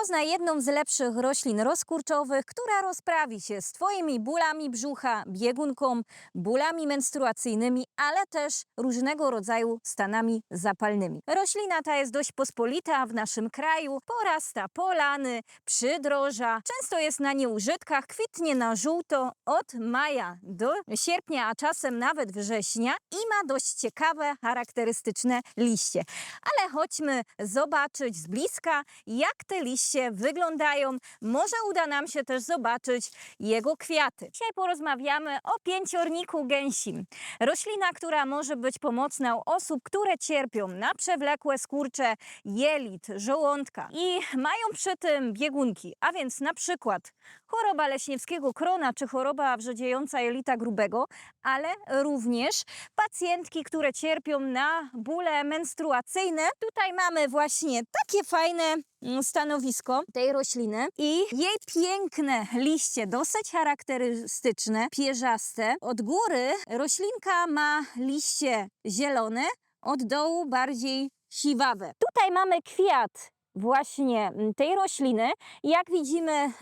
Poznaj jedną z lepszych roślin rozkurczowych, która rozprawi się z Twoimi bólami brzucha, biegunką, bólami menstruacyjnymi, ale też różnego rodzaju stanami zapalnymi. Roślina ta jest dość pospolita w naszym kraju, porasta polany, przydroża, często jest na nieużytkach, kwitnie na żółto od maja do sierpnia, a czasem nawet września i ma dość ciekawe, charakterystyczne liście. Ale chodźmy zobaczyć z bliska, jak te liście wyglądają. Może uda nam się też zobaczyć jego kwiaty. Dzisiaj porozmawiamy o pięciorniku gęsim. Roślina, która może być pomocna u osób, które cierpią na przewlekłe skurcze jelit, żołądka i mają przy tym biegunki, a więc na przykład choroba leśniewskiego krona czy choroba wrzodziejąca jelita grubego, ale również pacjentki, które cierpią na bóle menstruacyjne. Tutaj mamy właśnie takie fajne stanowisko tej rośliny i jej piękne liście, dosyć charakterystyczne, pierzaste. Od góry roślinka ma liście zielone, od dołu bardziej siwawe. Tutaj mamy kwiat właśnie mm, tej rośliny. Jak widzimy,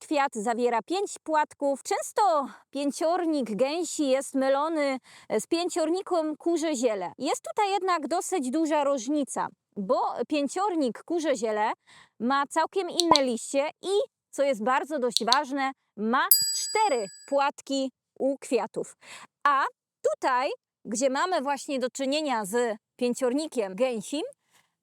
kwiat zawiera pięć płatków. Często pięciornik gęsi jest mylony e, z pięciornikiem kurze ziele. Jest tutaj jednak dosyć duża różnica, bo pięciornik kurze ziele ma całkiem inne liście i, co jest bardzo dość ważne, ma cztery płatki u kwiatów. A tutaj, gdzie mamy właśnie do czynienia z pięciornikiem gęsim,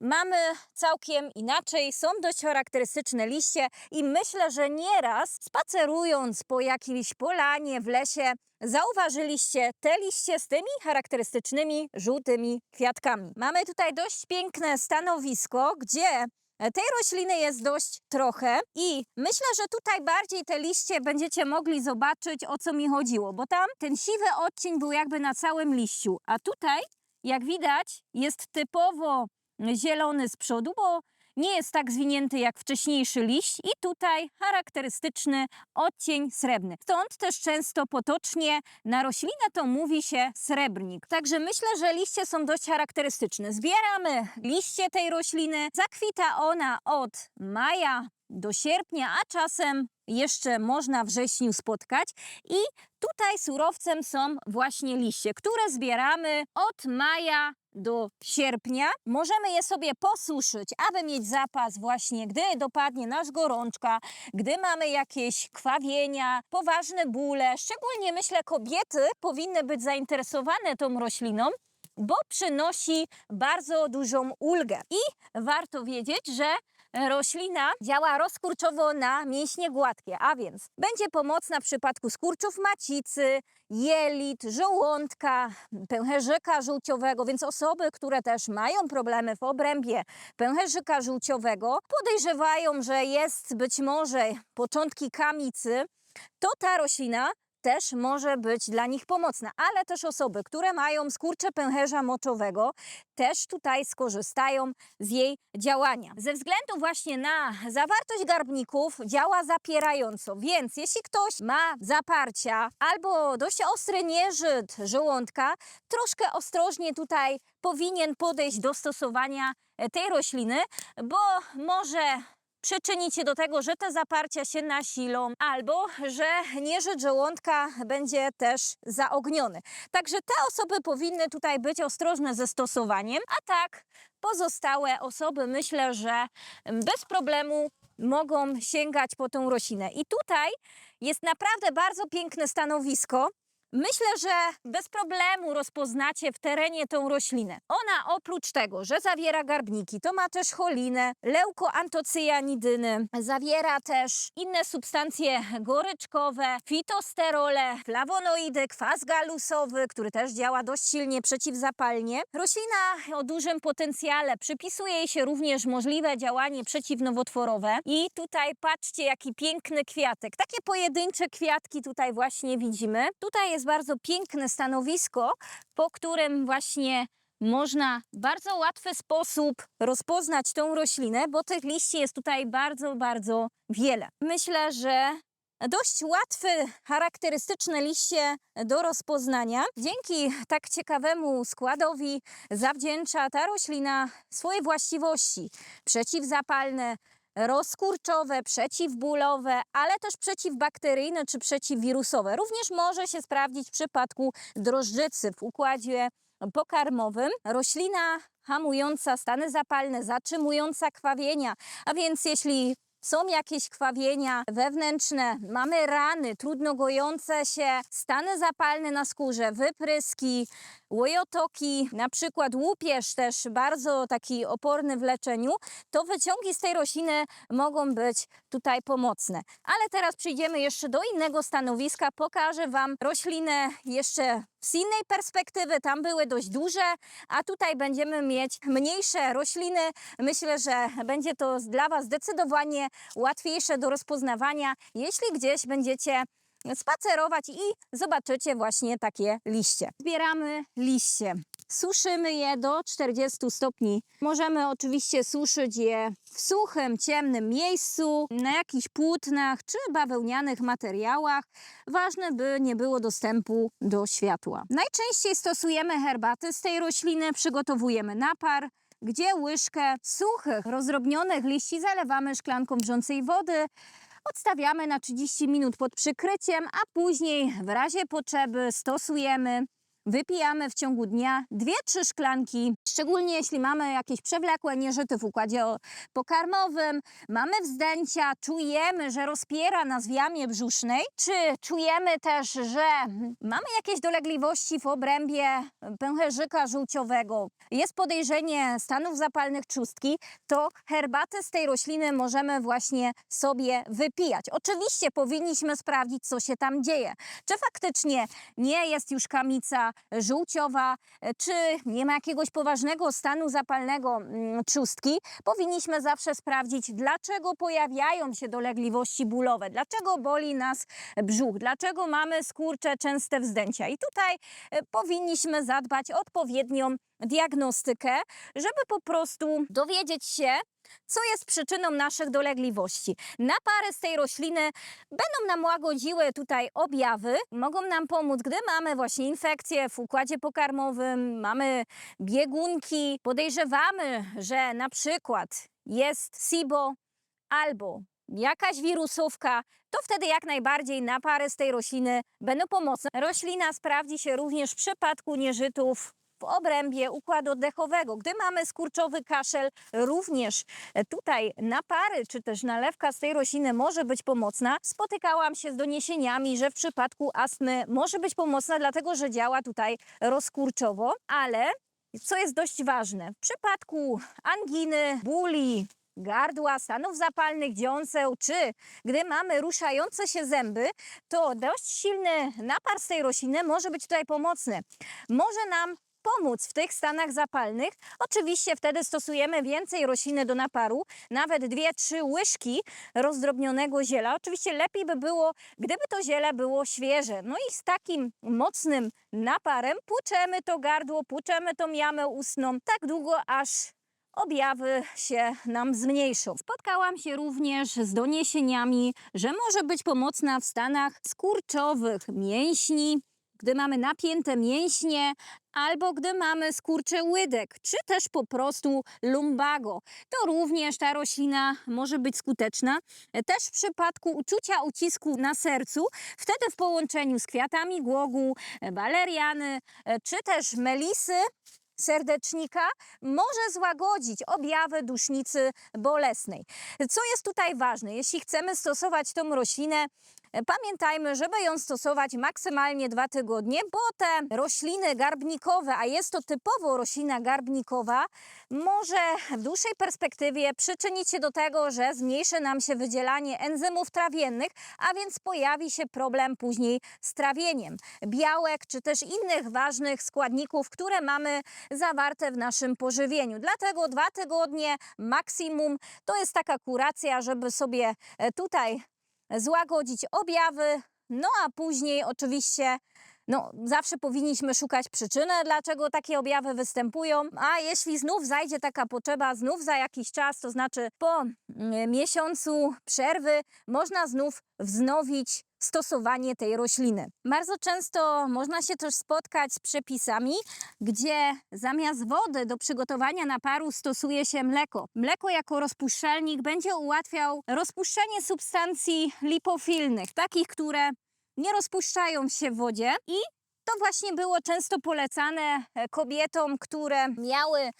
mamy całkiem inaczej. Są dość charakterystyczne liście i myślę, że nieraz spacerując po jakiejś polanie w lesie, zauważyliście te liście z tymi charakterystycznymi żółtymi kwiatkami. Mamy tutaj dość piękne stanowisko, gdzie tej rośliny jest dość trochę i myślę, że tutaj bardziej te liście będziecie mogli zobaczyć o co mi chodziło, bo tam ten siwy odcień był jakby na całym liściu, a tutaj jak widać jest typowo zielony z przodu, bo nie jest tak zwinięty jak wcześniejszy liść i tutaj charakterystyczny odcień srebrny. Stąd też często potocznie na roślinę to mówi się srebrnik. Także myślę, że liście są dość charakterystyczne. Zbieramy liście tej rośliny. Zakwita ona od maja do sierpnia, a czasem jeszcze można w wrześniu spotkać. I tutaj surowcem są właśnie liście, które zbieramy od maja do sierpnia. Możemy je sobie posuszyć, aby mieć zapas właśnie, gdy dopadnie nas gorączka, gdy mamy jakieś krwawienia, poważne bóle. Szczególnie myślę kobiety powinny być zainteresowane tą rośliną, bo przynosi bardzo dużą ulgę. I warto wiedzieć, że roślina działa rozkurczowo na mięśnie gładkie, a więc będzie pomocna w przypadku skurczów macicy, jelit, żołądka, pęcherzyka żółciowego, więc osoby, które też mają problemy w obrębie pęcherzyka żółciowego, podejrzewają, że jest być może początki kamicy, to ta roślina też może być dla nich pomocna, ale też osoby, które mają skurcze pęcherza moczowego, też tutaj skorzystają z jej działania. Ze względu właśnie na zawartość garbników działa zapierająco, więc jeśli ktoś ma zaparcia albo dość ostry nieżyt żołądka, troszkę ostrożnie tutaj powinien podejść do stosowania e, tej rośliny, bo może przyczynić się do tego, że te zaparcia się nasilą albo że nieżyt żołądka będzie też zaogniony. Także te osoby powinny tutaj być ostrożne ze stosowaniem, a tak pozostałe osoby myślę, że bez problemu mogą sięgać po tą roślinę. I tutaj jest naprawdę bardzo piękne stanowisko. Myślę, że bez problemu rozpoznacie w terenie tą roślinę. Ona oprócz tego, że zawiera garbniki, to ma też cholinę, leukoantocyjanidyny, zawiera też inne substancje goryczkowe, fitosterole, flawonoidy, kwas galusowy, który też działa dość silnie przeciwzapalnie. Roślina o dużym potencjale, przypisuje jej się również możliwe działanie przeciwnowotworowe. I tutaj patrzcie, jaki piękny kwiatek. Takie pojedyncze kwiatki tutaj właśnie widzimy. Tutaj jest bardzo piękne stanowisko, po którym właśnie można w bardzo łatwy sposób rozpoznać tą roślinę, bo tych liści jest tutaj bardzo, bardzo wiele. Myślę, że dość łatwy, charakterystyczne liście do rozpoznania. Dzięki tak ciekawemu składowi zawdzięcza ta roślina swoje właściwości przeciwzapalne, rozkurczowe, przeciwbólowe, ale też przeciwbakteryjne czy przeciwwirusowe. Również może się sprawdzić w przypadku drożdżycy w układzie pokarmowym. Roślina hamująca stany zapalne, zatrzymująca krwawienia, a więc jeśli są jakieś krwawienia wewnętrzne, mamy rany, trudno gojące się, stany zapalne na skórze, wypryski, łojotoki, na przykład łupież też bardzo taki oporny w leczeniu, to wyciągi z tej rośliny mogą być tutaj pomocne. Ale teraz przejdziemy jeszcze do innego stanowiska, pokażę Wam roślinę jeszcze z innej perspektywy, tam były dość duże, a tutaj będziemy mieć mniejsze rośliny. Myślę, że będzie to dla Was zdecydowanie łatwiejsze do rozpoznawania, jeśli gdzieś będziecie spacerować i zobaczycie właśnie takie liście. Zbieramy liście. Suszymy je do 40 stopni. Możemy oczywiście suszyć je w suchym, ciemnym miejscu, na jakichś płótnach czy bawełnianych materiałach. Ważne, by nie było dostępu do światła. Najczęściej stosujemy herbaty z tej rośliny, przygotowujemy napar, gdzie łyżkę suchych, rozdrobnionych liści zalewamy szklanką wrzącej wody, odstawiamy na 30 minut pod przykryciem, a później w razie potrzeby stosujemy. Wypijamy w ciągu dnia 2-3 szklanki, szczególnie jeśli mamy jakieś przewlekłe nieżyty w układzie pokarmowym, mamy wzdęcia, czujemy, że rozpiera nas w jamie brzusznej, czy czujemy też, że mamy jakieś dolegliwości w obrębie pęcherzyka żółciowego, jest podejrzenie stanów zapalnych trzustki, to herbatę z tej rośliny możemy właśnie sobie wypijać. Oczywiście powinniśmy sprawdzić, co się tam dzieje. Czy faktycznie nie jest już kamica żółciowa, e, czy nie ma jakiegoś poważnego stanu zapalnego mm, trzustki. Powinniśmy zawsze sprawdzić, dlaczego pojawiają się dolegliwości bólowe, dlaczego boli nas brzuch, dlaczego mamy skurcze, częste wzdęcia. I tutaj e, powinniśmy zadbać o odpowiednią diagnostykę, żeby po prostu dowiedzieć się, co jest przyczyną naszych dolegliwości. Napary z tej rośliny będą nam łagodziły tutaj objawy, mogą nam pomóc, gdy mamy właśnie infekcje w układzie pokarmowym, mamy biegunki, podejrzewamy, że na przykład jest SIBO albo jakaś wirusówka, to wtedy jak najbardziej napary z tej rośliny będą pomocne. Roślina sprawdzi się również w przypadku nieżytów w obrębie układu oddechowego. Gdy mamy skurczowy kaszel, również e, tutaj napary czy też nalewka z tej rośliny może być pomocna. Spotykałam się z doniesieniami, że w przypadku astmy może być pomocna, dlatego że działa tutaj rozkurczowo, ale co jest dość ważne, w przypadku anginy, bóli, gardła, stanów zapalnych, dziąseł, czy gdy mamy ruszające się zęby, to dość silny napar z tej rośliny może być tutaj pomocny. Może nam pomóc w tych stanach zapalnych. Oczywiście wtedy stosujemy więcej rośliny do naparu, nawet 2-3 łyżki rozdrobnionego ziela. Oczywiście lepiej by było, gdyby to ziele było świeże. No i z takim mocnym naparem płuczemy to gardło, płuczemy tą jamę ustną tak długo, aż objawy się nam zmniejszą. Spotkałam się również z doniesieniami, że może być pomocna w stanach skurczowych mięśni, gdy mamy napięte mięśnie, albo gdy mamy skurcze łydek, czy też po prostu lumbago. To również ta roślina może być skuteczna. Też w przypadku uczucia ucisku na sercu, wtedy w połączeniu z kwiatami głogu, waleriany, czy też melisy, serdecznika może złagodzić objawy dusznicy bolesnej. Co jest tutaj ważne? Jeśli chcemy stosować tą roślinę, pamiętajmy, żeby ją stosować maksymalnie dwa tygodnie, bo te rośliny garbnikowe, a jest to typowo roślina garbnikowa, może w dłuższej perspektywie przyczynić się do tego, że zmniejszy nam się wydzielanie enzymów trawiennych, a więc pojawi się problem później z trawieniem białek czy też innych ważnych składników, które mamy zawarte w naszym pożywieniu. Dlatego dwa tygodnie maksimum to jest taka kuracja, żeby sobie e, tutaj złagodzić objawy, no a później oczywiście no, zawsze powinniśmy szukać przyczyny, dlaczego takie objawy występują, a jeśli znów zajdzie taka potrzeba, znów za jakiś czas, to znaczy po mm, miesiącu przerwy, można znów wznowić stosowanie tej rośliny. Bardzo często można się też spotkać z przepisami, gdzie zamiast wody do przygotowania naparu stosuje się mleko. Mleko jako rozpuszczalnik będzie ułatwiał rozpuszczenie substancji lipofilnych, takich, które nie rozpuszczają się w wodzie i to właśnie było często polecane e, kobietom, które miały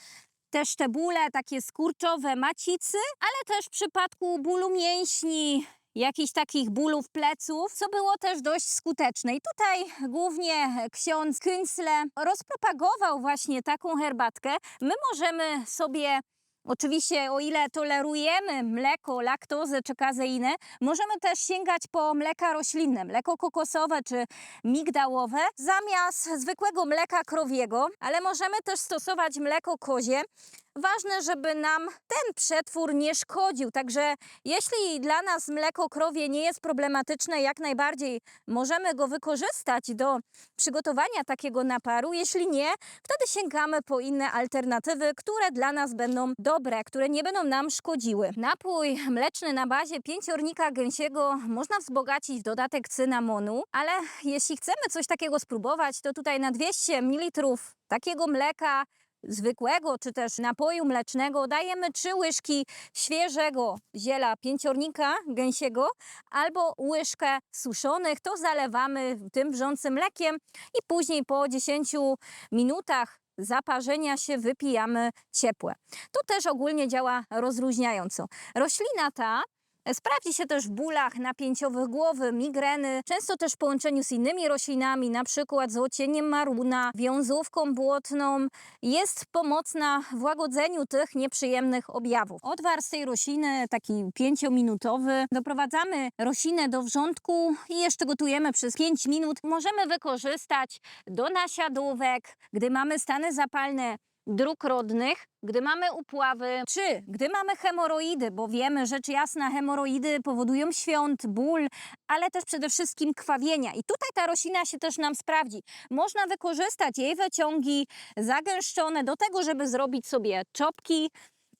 też te bóle takie skurczowe macicy, ale też w przypadku bólu mięśni, jakichś takich bólów pleców, co było też dość skuteczne. I tutaj głównie ksiądz Künzle rozpropagował właśnie taką herbatkę. My możemy sobie Oczywiście, o ile tolerujemy mleko, laktozę czy kazeinę, możemy też sięgać po mleka roślinne, mleko kokosowe czy migdałowe, zamiast zwykłego mleka krowiego, ale możemy też stosować mleko kozie. Ważne, żeby nam ten przetwór nie szkodził, także jeśli dla nas mleko krowie nie jest problematyczne, jak najbardziej możemy go wykorzystać do przygotowania takiego naparu. Jeśli nie, wtedy sięgamy po inne alternatywy, które dla nas będą dobre, które nie będą nam szkodziły. Napój mleczny na bazie pięciornika gęsiego można wzbogacić w dodatek cynamonu, ale jeśli chcemy coś takiego spróbować, to tutaj na 200 ml takiego mleka zwykłego czy też napoju mlecznego dajemy trzy łyżki świeżego ziela pięciornika gęsiego albo łyżkę suszonych. To zalewamy tym wrzącym mlekiem i później po 10 minutach zaparzenia się wypijamy ciepłe. To też ogólnie działa rozluźniająco. Roślina ta Sprawdzi się też w bólach napięciowych głowy, migreny, często też w połączeniu z innymi roślinami, na przykład z ocieniem maruna, wiązówką błotną. Jest pomocna w łagodzeniu tych nieprzyjemnych objawów. Odwar z tej rośliny, taki pięciominutowy, doprowadzamy roślinę do wrzątku i jeszcze gotujemy przez 5 minut. Możemy wykorzystać do nasiadówek, gdy mamy stany zapalne dróg rodnych, gdy mamy upławy, czy gdy mamy hemoroidy, bo wiemy, rzecz jasna, hemoroidy powodują świąt, ból, ale też przede wszystkim krwawienia. I tutaj ta roślina się też nam sprawdzi. Można wykorzystać jej wyciągi zagęszczone do tego, żeby zrobić sobie czopki,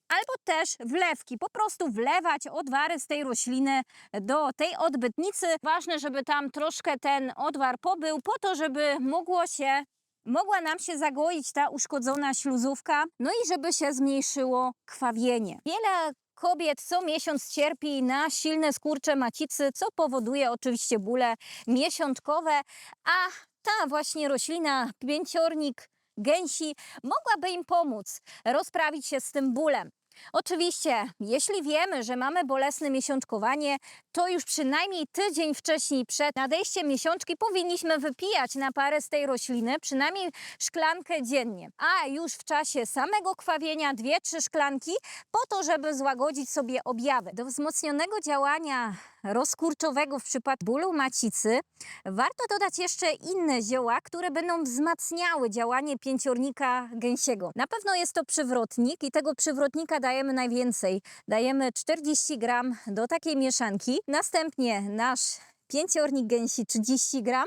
albo też wlewki. Po prostu wlewać odwary z tej rośliny do tej odbytnicy. Ważne, żeby tam troszkę ten odwar pobył, po to, żeby mogło się mogła nam się zagoić ta uszkodzona śluzówka, no i żeby się zmniejszyło krwawienie. Wiele kobiet co miesiąc cierpi na silne skurcze macicy, co powoduje oczywiście bóle miesiączkowe, a ta właśnie roślina, pięciornik gęsi, mogłaby im pomóc rozprawić się z tym bólem. Oczywiście, jeśli wiemy, że mamy bolesne miesiączkowanie, to już przynajmniej tydzień wcześniej przed nadejściem miesiączki powinniśmy wypijać na parę z tej rośliny, przynajmniej szklankę dziennie. A już w czasie samego krwawienia dwie, trzy szklanki, po to, żeby złagodzić sobie objawy. Do wzmocnionego działania rozkurczowego w przypadku bólu macicy warto dodać jeszcze inne zioła, które będą wzmacniały działanie pięciornika gęsiego. Na pewno jest to przywrotnik i tego przywrotnika dajemy najwięcej. Dajemy 40 gram do takiej mieszanki. Następnie nasz pięciornik gęsi 30 gram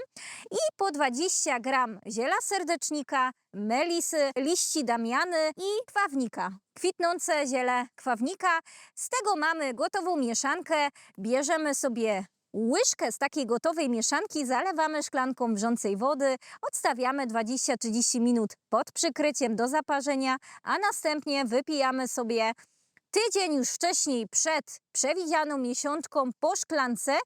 i po 20 gram ziela serdecznika, melisy, liści damiany i kwawnika. Kwitnące ziele kwawnika. Z tego mamy gotową mieszankę. Bierzemy sobie łyżkę z takiej gotowej mieszanki, zalewamy szklanką wrzącej wody, odstawiamy 20-30 minut pod przykryciem do zaparzenia, a następnie wypijamy sobie tydzień już wcześniej przed przewidzianą miesiączką po szklance,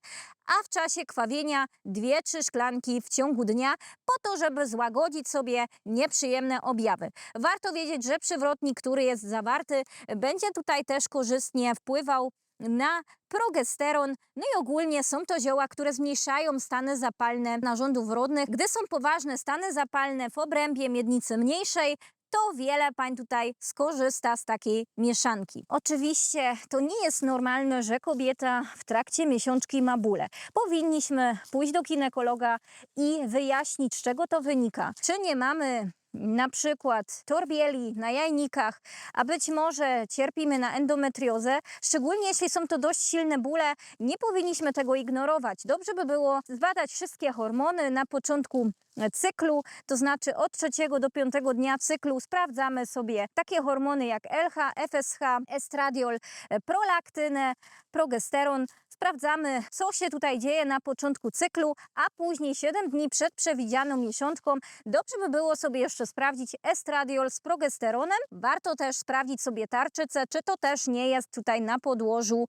a w czasie krwawienia dwie, trzy szklanki w ciągu dnia, po to, żeby złagodzić sobie nieprzyjemne objawy. Warto wiedzieć, że przywrotnik, który jest zawarty, będzie tutaj też korzystnie wpływał na progesteron. No i ogólnie są to zioła, które zmniejszają stany zapalne narządów rodnych. Gdy są poważne stany zapalne w obrębie miednicy mniejszej, to wiele pań tutaj skorzysta z takiej mieszanki. Oczywiście to nie jest normalne, że kobieta w trakcie miesiączki ma bóle. Powinniśmy pójść do ginekologa i wyjaśnić, z czego to wynika. Czy nie mamy na przykład torbieli na jajnikach, a być może cierpimy na endometriozę, szczególnie jeśli są to dość silne bóle, nie powinniśmy tego ignorować. Dobrze by było zbadać wszystkie hormony na początku cyklu, to znaczy od trzeciego do piątego dnia cyklu sprawdzamy sobie takie hormony jak LH, FSH, estradiol, e, prolaktynę, progesteron. Sprawdzamy, co się tutaj dzieje na początku cyklu, a później 7 dni przed przewidzianą miesiączką dobrze by było sobie jeszcze sprawdzić estradiol z progesteronem. Warto też sprawdzić sobie tarczycę, czy to też nie jest tutaj na podłożu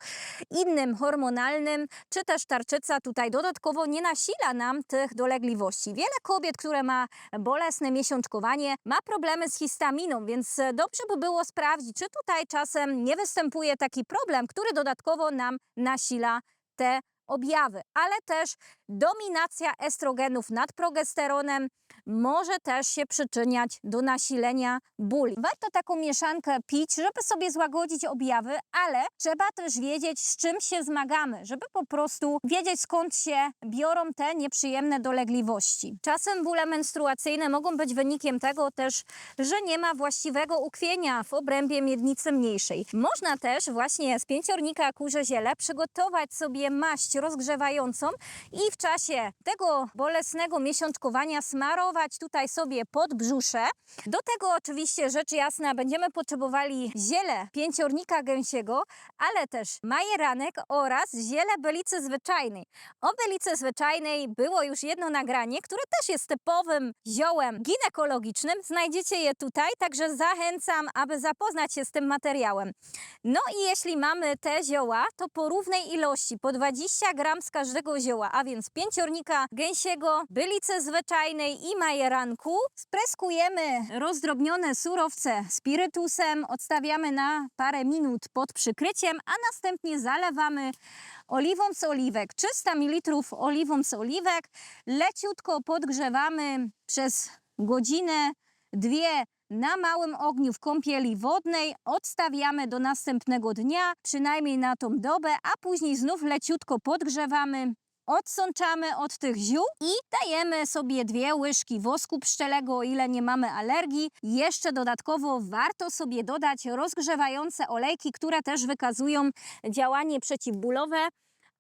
innym hormonalnym, czy też tarczyca tutaj dodatkowo nie nasila nam tych dolegliwości. Wiele kobiet, które ma bolesne miesiączkowanie, ma problemy z histaminą, więc dobrze by było sprawdzić, czy tutaj czasem nie występuje taki problem, który dodatkowo nam nasila te objawy, ale też dominacja estrogenów nad progesteronem może też się przyczyniać do nasilenia bóli. Warto taką mieszankę pić, żeby sobie złagodzić objawy, ale trzeba też wiedzieć, z czym się zmagamy, żeby po prostu wiedzieć, skąd się biorą te nieprzyjemne dolegliwości. Czasem bóle menstruacyjne mogą być wynikiem tego też, że nie ma właściwego ukwienia w obrębie miednicy mniejszej. Można też właśnie z pięciornika kurze ziele przygotować sobie maść rozgrzewającą i w czasie tego bolesnego miesiączkowania smarować tutaj sobie pod brzusze. Do tego oczywiście rzecz jasna będziemy potrzebowali ziele pięciornika gęsiego, ale też majeranek oraz ziele bylicy zwyczajnej. O bylicy zwyczajnej było już jedno nagranie, które też jest typowym ziołem ginekologicznym. Znajdziecie je tutaj, także zachęcam, aby zapoznać się z tym materiałem. No i jeśli mamy te zioła, to po równej ilości, po 20 gram z każdego zioła, a więc pięciornika gęsiego, bylicy zwyczajnej i majeranku, spreskujemy rozdrobnione surowce spirytusem, odstawiamy na parę minut pod przykryciem, a następnie zalewamy oliwą z oliwek, 300 ml oliwą z oliwek, leciutko podgrzewamy przez godzinę, dwie na małym ogniu w kąpieli wodnej, odstawiamy do następnego dnia, przynajmniej na tą dobę, a później znów leciutko podgrzewamy. Odsączamy od tych ziół i dajemy sobie dwie łyżki wosku pszczelego, o ile nie mamy alergii. Jeszcze dodatkowo warto sobie dodać rozgrzewające olejki, które też wykazują działanie przeciwbólowe.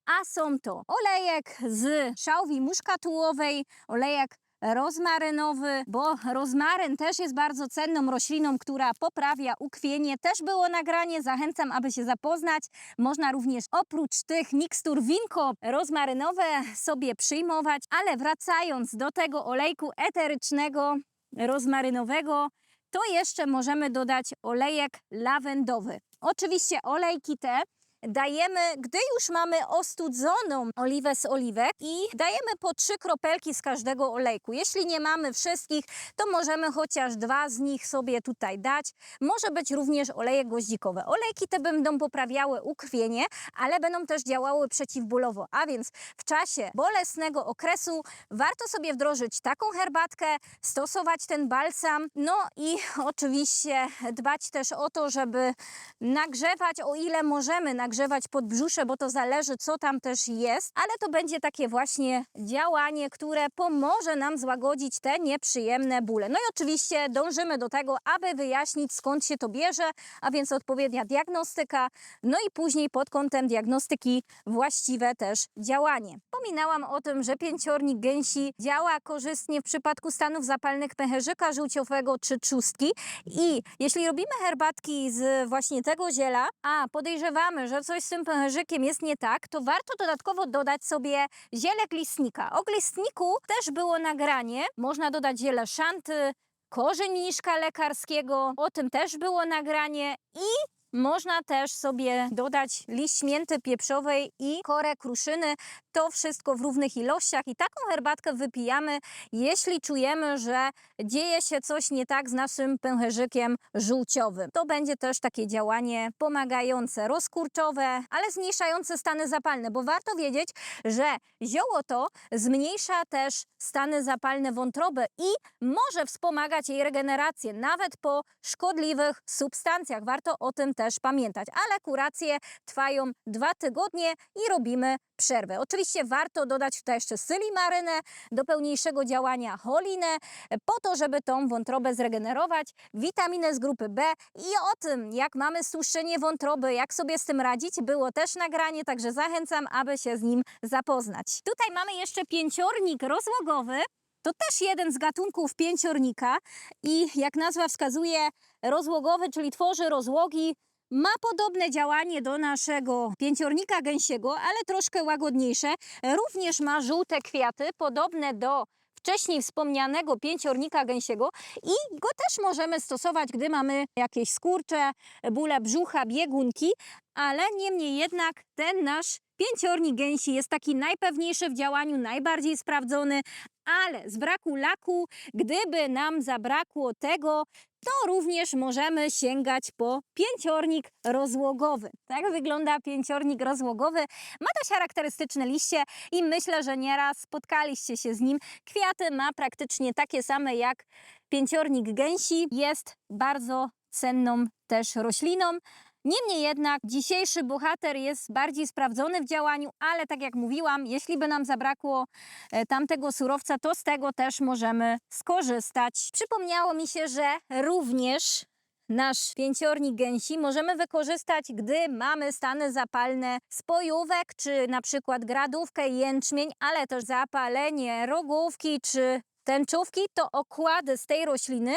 A są to olejek z szałwi muszkatułowej, olejek rozmarynowy, bo rozmaryn też jest bardzo cenną rośliną, która poprawia ukwienie. Też było nagranie, zachęcam, aby się zapoznać. Można również oprócz tych mikstur winko rozmarynowe sobie przyjmować, ale wracając do tego olejku eterycznego, rozmarynowego, to jeszcze możemy dodać olejek lawendowy. Oczywiście olejki te dajemy, gdy już mamy ostudzoną oliwę z oliwek i dajemy po trzy kropelki z każdego olejku. Jeśli nie mamy wszystkich, to możemy chociaż dwa z nich sobie tutaj dać. Może być również oleje goździkowe. Olejki te będą poprawiały ukrwienie, ale będą też działały przeciwbólowo, a więc w czasie bolesnego okresu warto sobie wdrożyć taką herbatkę, stosować ten balsam, no i oczywiście dbać też o to, żeby nagrzewać o ile możemy, nagrzewać podbrzusze, bo to zależy co tam też jest, ale to będzie takie właśnie działanie, które pomoże nam złagodzić te nieprzyjemne bóle. No i oczywiście dążymy do tego, aby wyjaśnić skąd się to bierze, a więc odpowiednia diagnostyka, no i później pod kątem diagnostyki właściwe też działanie. Pominałam o tym, że pięciornik gęsi działa korzystnie w przypadku stanów zapalnych pęcherzyka żółciowego czy trzustki i jeśli robimy herbatki z właśnie tego ziela, a podejrzewamy, że coś z tym pęcherzykiem jest nie tak, to warto dodatkowo dodać sobie ziele glistnika. O glistniku też było nagranie, można dodać ziele szanty, korzeń mniszka lekarskiego, o tym też było nagranie i można też sobie dodać liść mięty pieprzowej i korę kruszyny. To wszystko w równych ilościach i taką herbatkę wypijamy, jeśli czujemy, że dzieje się coś nie tak z naszym pęcherzykiem żółciowym. To będzie też takie działanie pomagające, rozkurczowe, ale zmniejszające stany zapalne, bo warto wiedzieć, że zioło to zmniejsza też stany zapalne wątroby i może wspomagać jej regenerację, nawet po szkodliwych substancjach. Warto o tym też też pamiętać. Ale kuracje trwają dwa tygodnie i robimy przerwę. Oczywiście warto dodać tutaj jeszcze sylimarynę, do pełniejszego działania cholinę, po to, żeby tą wątrobę zregenerować, witaminę z grupy B i o tym, jak mamy stłuszczenie wątroby, jak sobie z tym radzić, było też nagranie, także zachęcam, aby się z nim zapoznać. Tutaj mamy jeszcze pięciornik rozłogowy. To też jeden z gatunków pięciornika i jak nazwa wskazuje, rozłogowy, czyli tworzy rozłogi, ma podobne działanie do naszego pięciornika gęsiego, ale troszkę łagodniejsze. Również ma żółte kwiaty, podobne do wcześniej wspomnianego pięciornika gęsiego i go też możemy stosować, gdy mamy jakieś skurcze, bóle brzucha, biegunki, ale niemniej jednak ten nasz pięciornik gęsi jest taki najpewniejszy w działaniu, najbardziej sprawdzony, ale z braku laku, gdyby nam zabrakło tego, to również możemy sięgać po pięciornik rozłogowy. Tak wygląda pięciornik rozłogowy. Ma dość charakterystyczne liście i myślę, że nieraz spotkaliście się z nim. Kwiaty ma praktycznie takie same jak pięciornik gęsi. Jest bardzo cenną też rośliną. Niemniej jednak dzisiejszy bohater jest bardziej sprawdzony w działaniu, ale tak jak mówiłam, jeśli by nam zabrakło e, tamtego surowca, to z tego też możemy skorzystać. Przypomniało mi się, że również nasz pięciornik gęsi możemy wykorzystać, gdy mamy stany zapalne spojówek, czy na przykład gradówkę jęczmień, ale też zapalenie rogówki czy tęczówki, to okłady z tej rośliny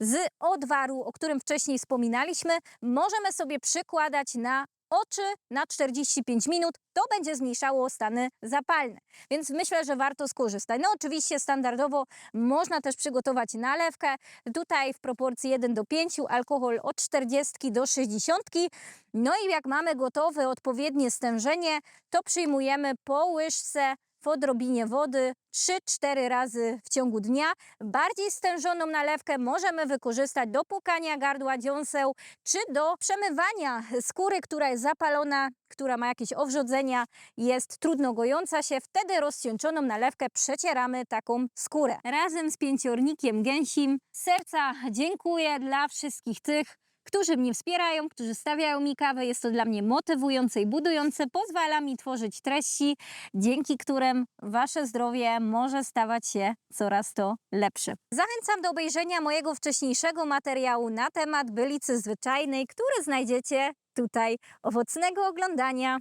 z odwaru, o którym wcześniej wspominaliśmy, możemy sobie przykładać na oczy na 45 minut. To będzie zmniejszało stany zapalne. Więc myślę, że warto skorzystać. No oczywiście standardowo można też przygotować nalewkę. Tutaj w proporcji 1 do 5, alkohol od 40 do 60. No i jak mamy gotowe odpowiednie stężenie, to przyjmujemy po łyżce w odrobinie wody 3-4 razy w ciągu dnia. Bardziej stężoną nalewkę możemy wykorzystać do płukania gardła dziąseł, czy do przemywania skóry, która jest zapalona, która ma jakieś owrzodzenia, jest trudno gojąca się. Wtedy rozcieńczoną nalewkę przecieramy taką skórę. Razem z pięciornikiem gęsim serca dziękuję dla wszystkich tych, którzy mnie wspierają, którzy stawiają mi kawę. Jest to dla mnie motywujące i budujące. Pozwala mi tworzyć treści, dzięki którym wasze zdrowie może stawać się coraz to lepsze. Zachęcam do obejrzenia mojego wcześniejszego materiału na temat bylicy zwyczajnej, który znajdziecie tutaj. Owocnego oglądania.